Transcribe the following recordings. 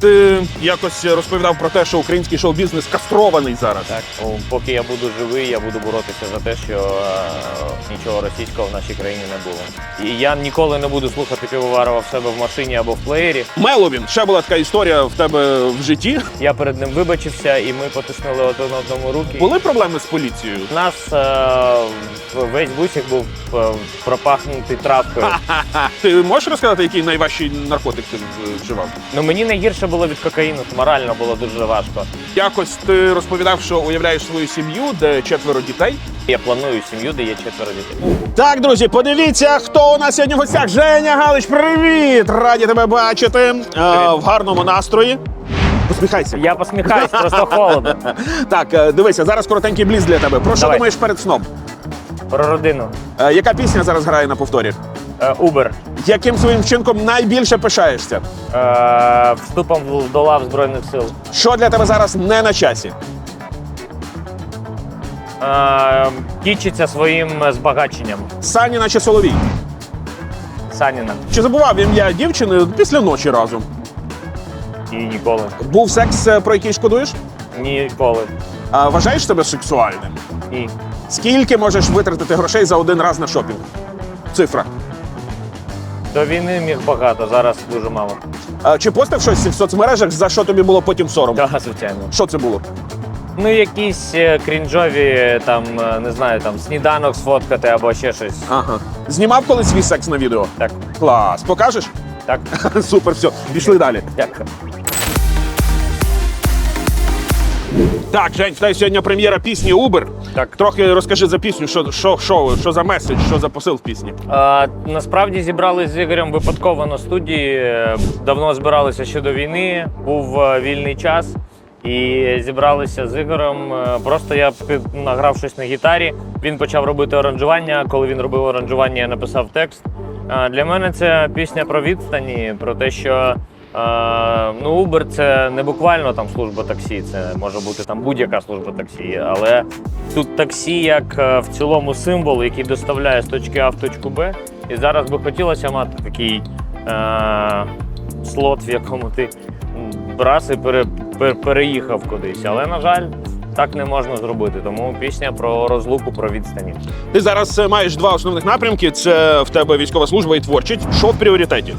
Ти якось розповідав про те, що український шоу-бізнес кастрований зараз. Так, поки я буду живий, я буду боротися за те, що е, нічого російського в нашій країні не було. І я ніколи не буду слухати півоварова в себе в машині або в плеєрі. Меловін, ще була така історія в тебе в житті. Я перед ним вибачився, і ми потиснули один одному руки. Були проблеми з поліцією? У нас е, весь бусик був е, пропахнутий травкою. Ти можеш розказати, який найважчий наркотик ти е, вживав? Ну мені найгірше було від кокаїну, то морально було дуже важко. Якось ти розповідав, що уявляєш свою сім'ю, де четверо дітей. Я планую сім'ю, де є четверо дітей. Так, друзі, подивіться, хто у нас сьогодні в гостях. Женя Галич, привіт! Раді тебе бачити е, в гарному настрої. Посміхайся. Я посміхаюсь, просто холодно. Так, е, дивися, зараз коротенький бліз для тебе. Про що Давай. думаєш перед сном? Про родину. Е, яка пісня зараз грає на повторі? Е, Убер. Яким своїм вчинком найбільше пишаєшся? Е, Вступом в- до лав Збройних сил. Що для тебе зараз не на часі? Е, Кічиться своїм збагаченням. Саніна чи Соловій? Саніна. Чи забував ім'я дівчини після ночі разом? І ніколи. Був секс, е, про який шкодуєш? Ніколи. А вважаєш себе сексуальним? Ні. Скільки можеш витратити грошей за один раз на шопінг? Цифра. До війни міг багато, зараз дуже мало. А, чи постив щось в соцмережах, за що тобі було потім сором? Так, звичайно. Що це було? Ну, якісь е, крінжові, там, е, не знаю, там сніданок сфоткати або ще щось. Ага. Знімав колись свій секс на відео? Так, Клас. Покажеш? так, Супер, все. Пішли далі. дякую. Так, Жень, в тебе сьогодні прем'єра пісні Uber. Так. Трохи розкажи за пісню, що, що, що, що за меседж, що за посил в пісні. А, насправді зібрались з Ігорем випадково на студії. Е, Давно збиралися ще до війни, був е, вільний час. І зібралися з Ігорем. Е, Просто я награв щось на гітарі. Він почав робити аранжування. Коли він робив аранжування, я написав текст. Для мене це пісня про відстані, про те, що ну, Uber це не буквально там служба таксі, це може бути там будь-яка служба таксі. Але тут таксі як е, в цілому символ, який доставляє з точки А в точку Б. І зараз би хотілося мати такий е, слот, в якому ти раз і пере, пер- переїхав кудись. Але, на жаль, так не можна зробити. Тому пісня про розлуку, про відстані. Ти зараз е, маєш два основних напрямки: це в тебе військова служба і творчість. Що в пріоритеті?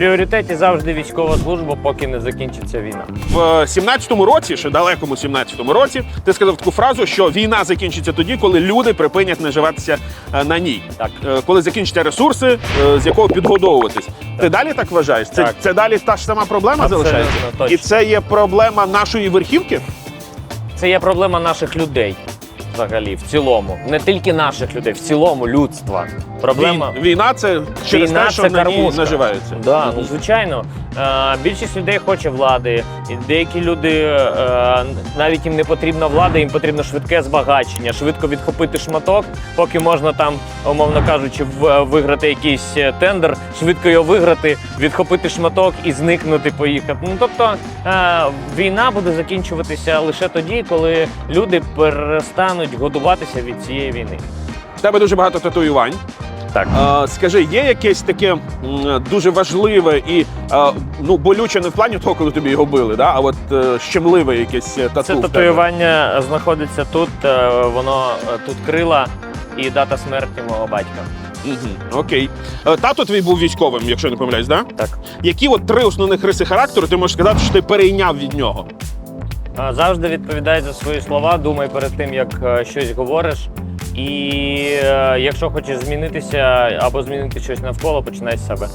Пріоритеті завжди військова служба, поки не закінчиться війна. В 17-му році, ще далекому 17-му році, ти сказав таку фразу, що війна закінчиться тоді, коли люди припинять наживатися е, на ній. Так. Е, Коли закінчаться ресурси, е, з якого підгодовуватись. Ти далі так вважаєш? Це, Так. це далі та ж сама проблема Абсолютно залишається? точно. І це є проблема нашої верхівки? Це є проблема наших людей. Взагалі, в цілому, не тільки наших людей, в цілому людства. Проблема Вій- Війна це через Війна те, що це на ній кормушка. наживаються. Да, ну звичайно. Е, більшість людей хоче влади. І деякі люди е, навіть їм не потрібна влада, їм потрібно швидке збагачення, швидко відхопити шматок, поки можна там, умовно кажучи, в- виграти якийсь е, тендер, швидко його виграти, відхопити шматок і зникнути, поїхати. Ну тобто е, війна буде закінчуватися лише тоді, коли люди перестануть годуватися від цієї війни. В тебе дуже багато татуювань. Так. Е, скажи, є якесь таке м, дуже важливе і е, ну болюче не в плані того, коли тобі його били, да? а от е, щемливе якесь е, тату. Це в тебе? татуювання знаходиться тут. е, Воно е, тут крила і дата смерті мого батька. Мгм, Окей. Е, Тато твій був військовим, якщо не помиляюсь, да? Так. Які от три основних риси характеру ти можеш сказати, що ти перейняв від нього? Е, Завжди відповідай за свої слова, думай перед тим, як е, щось говориш. І е, якщо хочеш змінитися або змінити щось навколо, починай з себе.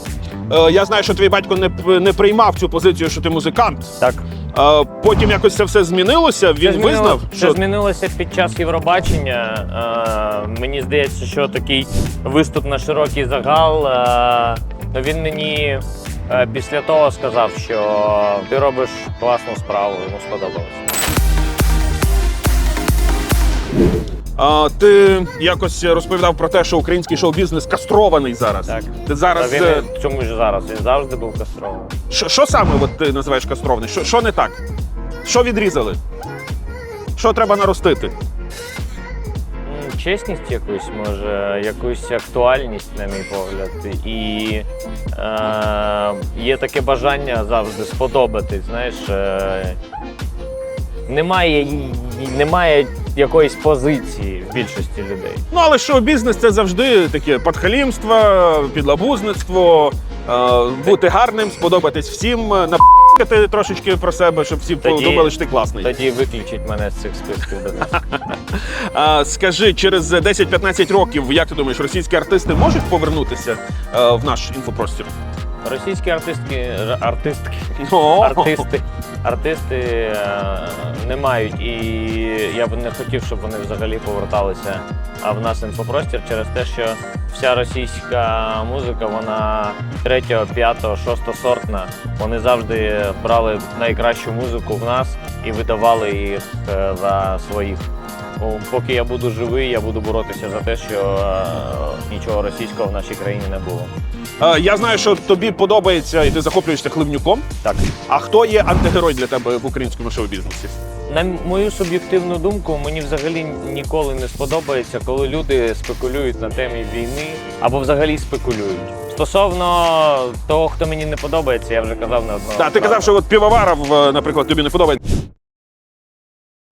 Е, я знаю, що твій батько не, не приймав цю позицію, що ти музикант. Так. Е, потім якось це все змінилося. Він Це визнав, змінило- що це змінилося під час Євробачення. Е, мені здається, що такий виступ на широкий загал. е, ну, він мені е, після того сказав, що ти робиш класну справу, йому сподобалось. А, ти якось розповідав про те, що український шоу-бізнес кастрований зараз. Так. Ти зараз Та він е, і- чому ж зараз? Він завжди був кастрований. що, що саме от ти називаєш кастрований? Що, що не так? Що відрізали? Що треба наростити? М, чесність якусь, може, якусь актуальність, на мій погляд. І е, є таке бажання завжди сподобатись. Знаєш, е, немає, й- немає якоїсь позиції в більшості людей. Ну але шоу-бізнес це завжди таке подхалімство, підлабузництво, е, бути гарним, сподобатись всім, е, трошечки про себе, щоб всі Тоді- подумали, що ти класний. Тоді виключить мене з цих списків. А, скажи, через 10-15 років, як ти думаєш, російські артисти можуть повернутися е, в наш інфопростір? Російські артистки, артистки, О! артисти, артисти е, не мають, і я б не хотів, щоб вони взагалі поверталися а в нас інфопростір через те, що вся російська музика, вона третього, п'ятого, шостосортна. Вони завжди брали найкращу музику в нас і видавали їх е, за своїх. О, Поки я буду живий, я буду боротися за те, що е, нічого російського в нашій країні не було. Е, я знаю, що тобі подобається і ти захоплюєшся хливнюком. Так. А хто є антигерой для тебе в українському шоу-бізнесі? На мою суб'єктивну думку, мені взагалі ніколи не сподобається, коли люди спекулюють на темі війни або взагалі спекулюють. Стосовно того, хто мені не подобається, я вже казав не одного. Так, ти казав, що от Півоваров, е, наприклад, тобі не подобається.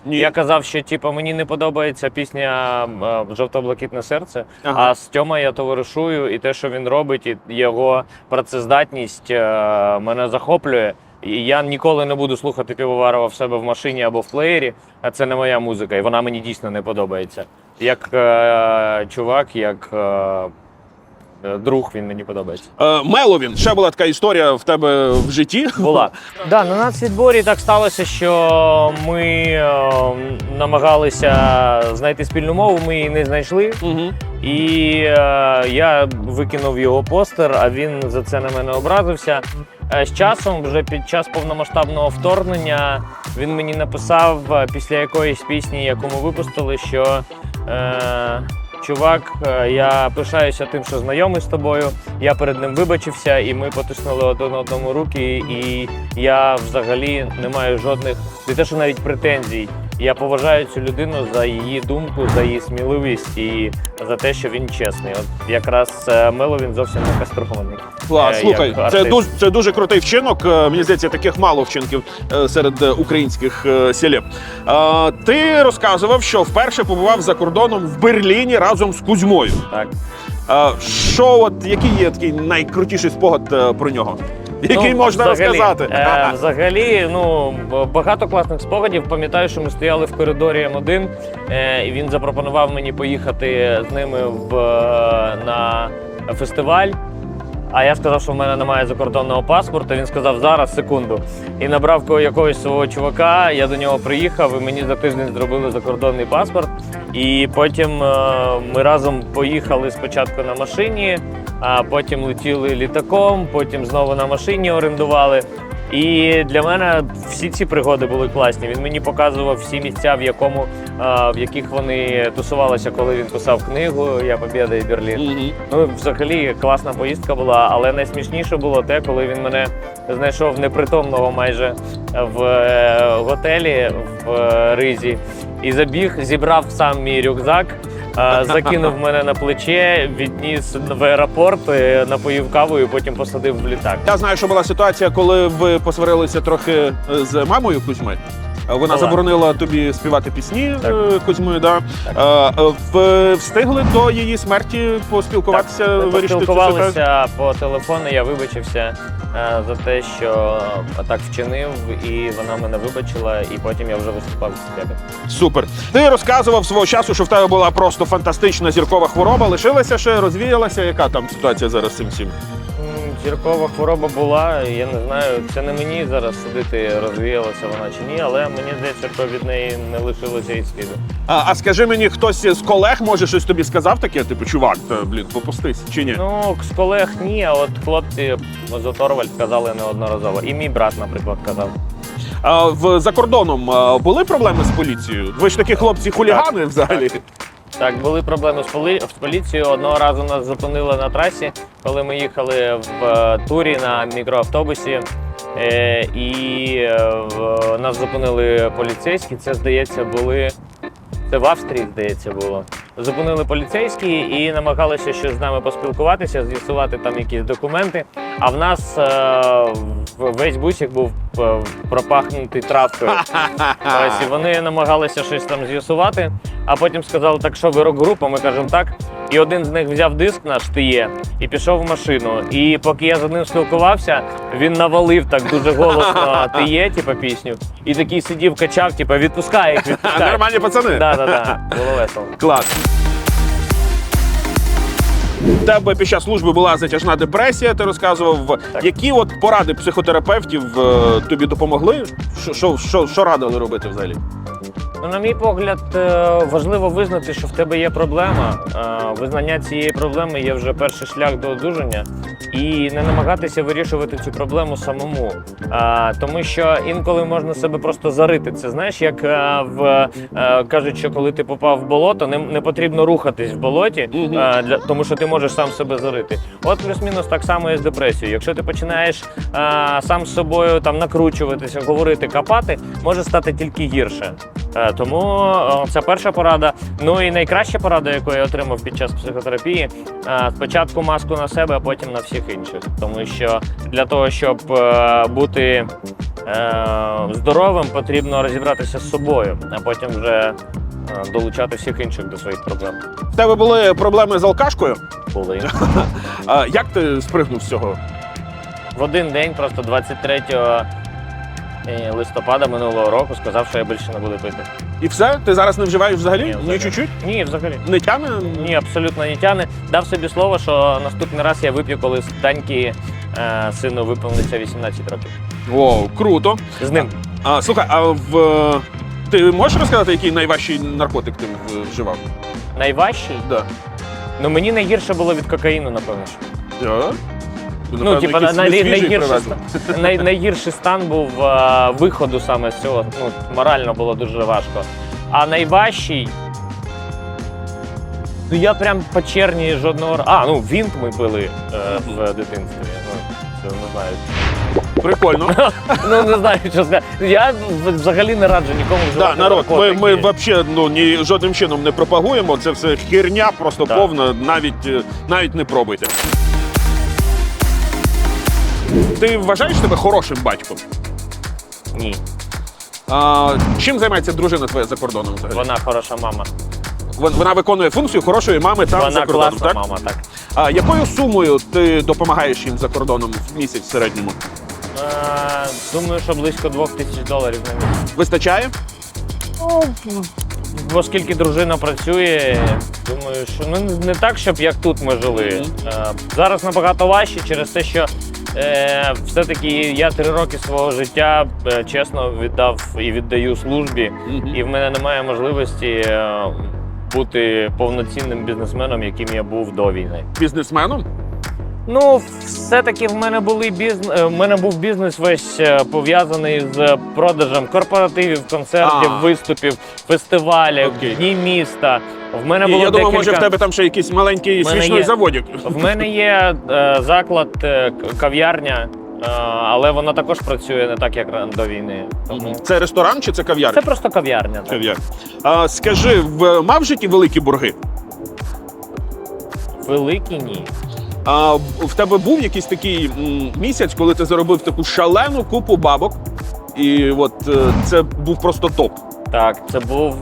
Ні. Я казав, що типу, мені не подобається пісня Жовто-блакитне серце. Ага. А з Тьома я товаришую, і те, що він робить, і його працездатність е, мене захоплює. І я ніколи не буду слухати Півоварова в себе в машині або в плеєрі, а це не моя музика, і вона мені дійсно не подобається. Як е, чувак, як е, друг він мені подобається. Е, Меловін, ще була така історія в тебе в житті. Була. Да, на нацвідборі так сталося, що ми е, намагалися знайти спільну мову, ми її не знайшли. Угу. І е, я викинув його постер, а він за це на мене образився. Е, з часом, вже під час повномасштабного вторгнення, він мені написав е, після якоїсь пісні, яку ми випустили, що е, чувак, е, я пишаюся тим, що знайомий з тобою. Я перед ним вибачився, і ми потиснули один одному руки. І я взагалі не маю жодних не те, що навіть претензій. Я поважаю цю людину за її думку, за її сміливість і за те, що він чесний. От якраз е, Мело він зовсім не кастрований. Клас, Е, слухай, це дуже, це дуже крутий вчинок. Е, Мені здається, таких мало вчинків серед українських селеб. Ти розказував, що вперше побував за кордоном в Берліні разом з Кузьмою. Так. Що, от який є такий найкрутіший спогад про нього? Який Ну, можна взагалі, розказати? Е, взагалі, ну багато класних спогадів. Пам'ятаю, що ми стояли в коридорі М1, е, і він запропонував мені поїхати з ними в, е, на фестиваль. А я сказав, що в мене немає закордонного паспорта. Він сказав зараз, секунду. І набрав якогось свого чувака. Я до нього приїхав, і мені за тиждень зробили закордонний паспорт. І потім е, ми разом поїхали спочатку на машині, а потім летіли літаком, потім знову на машині орендували. І для мене всі ці пригоди були класні. Він мені показував всі місця, в якому в яких вони тусувалися, коли він писав книгу Я Побєда і Берлін. Мгм. Ну, взагалі класна поїздка була, але найсмішніше було те, коли він мене знайшов непритомного майже в е, готелі в е, Ризі і забіг, зібрав сам мій рюкзак. Закинув мене на плече, відніс в аеропорт, е, напоїв кавою, потім посадив в літак. Я знаю, що була ситуація, коли ви посварилися трохи е, з мамою Кузьми. Е, Вона заборонила тобі співати пісні Так. е, Кузьми. Да. Е, е, Встигли до її смерті поспілкуватися, Так, вирішити цю ситуацію? Поспілкувалися по телефону. Я вибачився за те, що так вчинив, і вона мене вибачила, і потім я вже виступав з тебе. Супер. Ти розказував свого часу, що в тебе була просто фантастична зіркова хвороба. Лишилася ще, розвіялася. Яка там ситуація зараз з цим всім? Зіркова хвороба була, я не знаю, це не мені зараз судити, розвіялася вона чи ні, але мені здається, що від неї не лишилося і сліду. А, а скажи мені, хтось з колег може щось тобі сказав таке? Типу, чувак, та, блін, попустись чи ні? Ну, з колег ні, а от хлопці з Оторвальд казали неодноразово. І мій брат, наприклад, казав. А, в, за кордоном а, були проблеми з поліцією? Ви ж такі хлопці хулігани взагалі. Так, були проблеми з, поли... з поліцією. Одного разу нас зупинили на трасі, коли ми їхали в е, турі на мікроавтобусі. Е, і е, в... нас зупинили поліцейські. Це, здається, були. Це в Австрії, здається, було. зупинили поліцейські і намагалися щось з нами поспілкуватися, з'ясувати там якісь документи. А в нас е, весь бусик був пропахнутий травкою. Ось, і вони намагалися щось там з'ясувати, а потім сказали, так що ви рок-група, ми кажемо так. І один з них взяв диск наш тиє і пішов в машину. І поки я з ним спілкувався, він навалив так дуже голосно тиє, типу, пісню. І такий сидів, качав, типу, відпускай їх, відпускай. Нормальні пацани. Да, да, да. Було весело. Клас. У тебе під час служби була затяжна депресія, ти розказував. Так. Які от поради психотерапевтів е, тобі допомогли? Що, що, що, що радили робити взагалі? Ну, на мій погляд, е, важливо визнати, що в тебе є проблема. Е, Визнання цієї проблеми є вже перший шлях до одужання, і не намагатися вирішувати цю проблему самому. Е, Тому що інколи можна себе просто зарити. Це знаєш, як в кажуть, що коли ти попав в болото, не, не потрібно рухатись в болоті, для тому що ти можеш сам себе зарити. От плюс-мінус так само і з депресією. Якщо ти починаєш сам з собою там накручуватися, говорити, капати, може стати тільки гірше. Е, Тому це перша порада. Ну і найкраща порада, яку я отримав під час психотерапії, е, спочатку маску на себе, а потім на всіх інших. Тому що для того, щоб е, бути здоровим, потрібно розібратися з собою, а потім вже долучати всіх інших до своїх проблем. В тебе були проблеми з алкашкою? Були. Як ти спригнув з цього? В один день, просто 23 е, листопада минулого року, сказав, що я більше не буду пити. І все? Ти зараз не вживаєш взагалі? Ні, Ні, чуть-чуть? Ні, взагалі. Не тяне? Ні, абсолютно не тяне. Дав собі слово, що наступний раз я вип'ю, коли з Даньки е, сину виповниться 18 років. О, круто. З ним. А, слухай, а в. е, Ти можеш розказати, який найважчий наркотик ти е, вживав? Найважчий? Да. Ну мені найгірше було від кокаїну, напевно. що. Я? Ну, типа, най, най, найгірший, ста- най, найгірший стан був е, виходу саме з цього. Ну, морально було дуже важко. А найважчий. Ну я прям по черні жодного разу. А, ну вінт ми пили е, в дитинстві. Ну, це не знаю. Прикольно. Ну не знаю, що сказати. Я взагалі не раджу нікому Да, вживати народ, ми, ми взагалі ну, ні, жодним чином не пропагуємо. Це все херня, просто Так. повна, навіть, е, навіть не пробуйте. Ти вважаєш себе хорошим батьком? Ні, А, чим займається дружина твоя за кордоном? Взагалі? вона хороша мама. Вон- Вона виконує функцію хорошої мами там за вона кордоном, класна так? мама, так. А якою сумою ти допомагаєш їм за кордоном в місяць в середньому? Е, думаю, що близько двох тисяч доларів на місяць. Вистачає? Оскільки дружина працює, думаю, що ну не так, щоб як тут ми жили. Е, зараз набагато важче через те, що е, все-таки я три роки свого життя е, чесно віддав і віддаю службі, і в мене немає можливості е, бути повноцінним бізнесменом, яким я був до війни. Бізнесменом? Ну, все-таки в мене були бізнес. В мене був бізнес весь е, пов'язаний з продажем корпоративів, концертів, А. виступів, фестивалів, Окей. дні міста. В мене було я думаю, декілька... може в тебе там ще якийсь маленький В мене смішний є. заводик. В мене є е, заклад, е, к- кав'ярня, е, але вона також працює не так, як ран- до війни. Тому Це ресторан чи це кав'ярня? це просто кав'ярня. так. Кав'ярня. А, скажи, в, мав в житті великі борги? Великі ні. А, в тебе був якийсь такий місяць, коли ти заробив таку шалену купу бабок, і от е, це був просто топ. Так, це був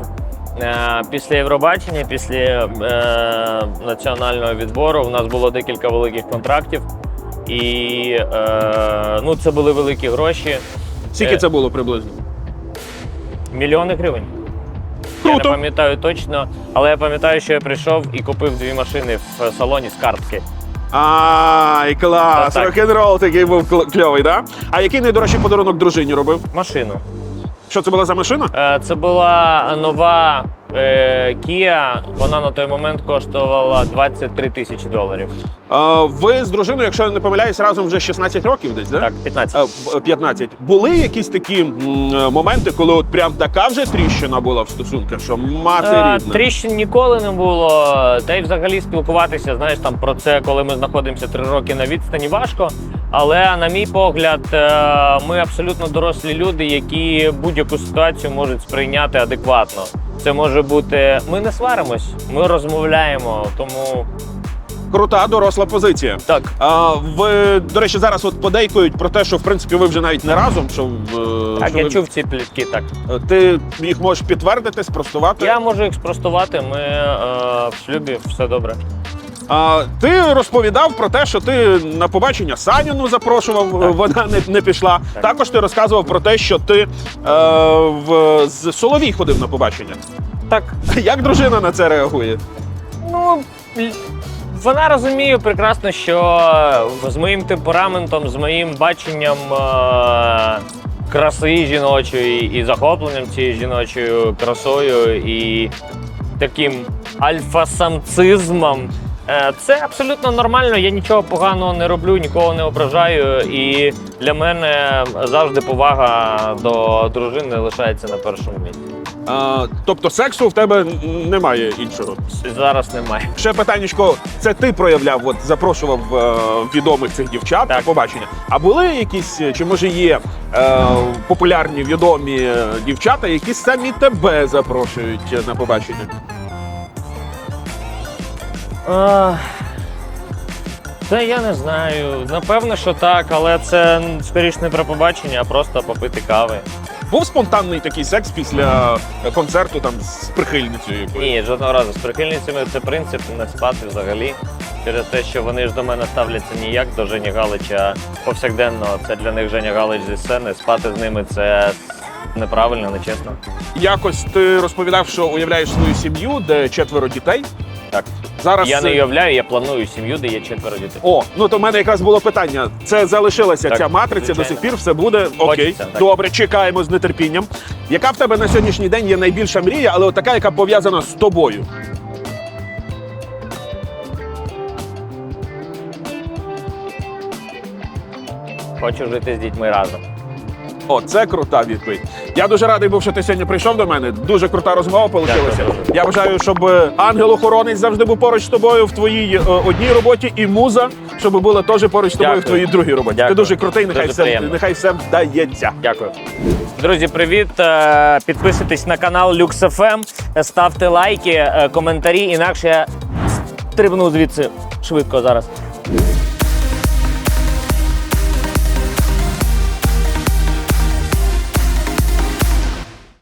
е, після Євробачення, після е, національного відбору. У нас було декілька великих контрактів, і е, ну, це були великі гроші. Скільки Е. це було приблизно? Мільйони гривень. Я не пам'ятаю точно, але я пам'ятаю, що я прийшов і купив дві машини в салоні з картки. Ай, клас! Так, так. Рок-н-рол такий був кл- кльовий, да? А який найдорожчий подарунок дружині робив? Машину. Що це була за машина? Е, Це була нова е, Kia. Вона на той момент коштувала 23 тисячі доларів. А, ви з дружиною, якщо я не помиляюсь, разом вже 16 років десь, да? Так, 15. А, 15. Були якісь такі м, е, моменти, коли от прям така вже тріщина була в стосунках, що мати Е, рідна? Тріщин ніколи не було. Та й взагалі спілкуватися, знаєш, там про це, коли ми знаходимося три роки на відстані, важко. Але на мій погляд, е, ми абсолютно дорослі люди, які будь-яку ситуацію можуть сприйняти адекватно. Це може бути. Ми не сваримось, ми розмовляємо. Тому Крута доросла позиція. так. А, ви, до речі, зараз от подейкують про те, що в принципі ви вже навіть не разом. Що, в- Так, що я ви- чув ці плітки. Так Ти їх можеш підтвердити, спростувати. я можу їх спростувати. Ми е, в шлюбі все добре. А, ти розповідав про те, що ти на побачення Саніну запрошував, Так. вона не, не пішла. Так. Також ти розказував про те, що ти е, в, з Соловій ходив на побачення. Так, Як дружина на це реагує? Ну, вона розуміє прекрасно, що з моїм темпераментом, з моїм баченням е- краси жіночої і захопленням цією жіночою красою і таким альфа-самцизмом. Е, Це абсолютно нормально. Я нічого поганого не роблю, нікого не ображаю. І для мене завжди повага до дружини лишається на першому місці. А, тобто сексу в тебе немає іншого. Зараз немає. Ще питаннячко, це ти проявляв, от запрошував е, відомих цих дівчат на побачення. А були якісь, чи може є е, популярні відомі е, дівчата, які самі тебе запрошують е, на побачення? Це я не знаю. Напевно, що так, але це скоріш не про побачення, а просто попити кави. Був спонтанний такий секс після концерту там з прихильницею якоюсь? Ні, жодного разу з прихильницями це принцип не спати взагалі. Через те, що вони ж до мене ставляться ніяк до Жені Галича повсякденно. Це для них Женя Галич зі сцени. Спати з ними це неправильно, нечесно. Якось ти розповідав, що уявляєш свою сім'ю, де четверо дітей. Так. Зараз Я не е, уявляю, я планую сім'ю, де є четверо дітей. О, ну то в мене якраз було питання. Це залишилася Так, ця матриця до сих пір, все буде окей. Хочеться, так. Добре, чекаємо з нетерпінням. Яка в тебе на сьогоднішній день є найбільша мрія, але от така, яка пов'язана з тобою? Хочу жити з дітьми разом. О, це крута відповідь. Я дуже радий був, що ти сьогодні прийшов до мене. Дуже крута розмова вийшла. Я бажаю, щоб е, ангел-охоронець завжди був поруч з тобою в твоїй е, одній роботі, і муза, щоб була теж поруч з тобою Дякую. в твоїй другій роботі. Дякую. Ти дуже крутий, нехай Дуже все приємно. нехай все вдається. Дякую. Друзі, привіт! Е, Підписуйтесь на канал LuxFM, ставте лайки, е, коментарі, інакше я стрибну звідси швидко зараз.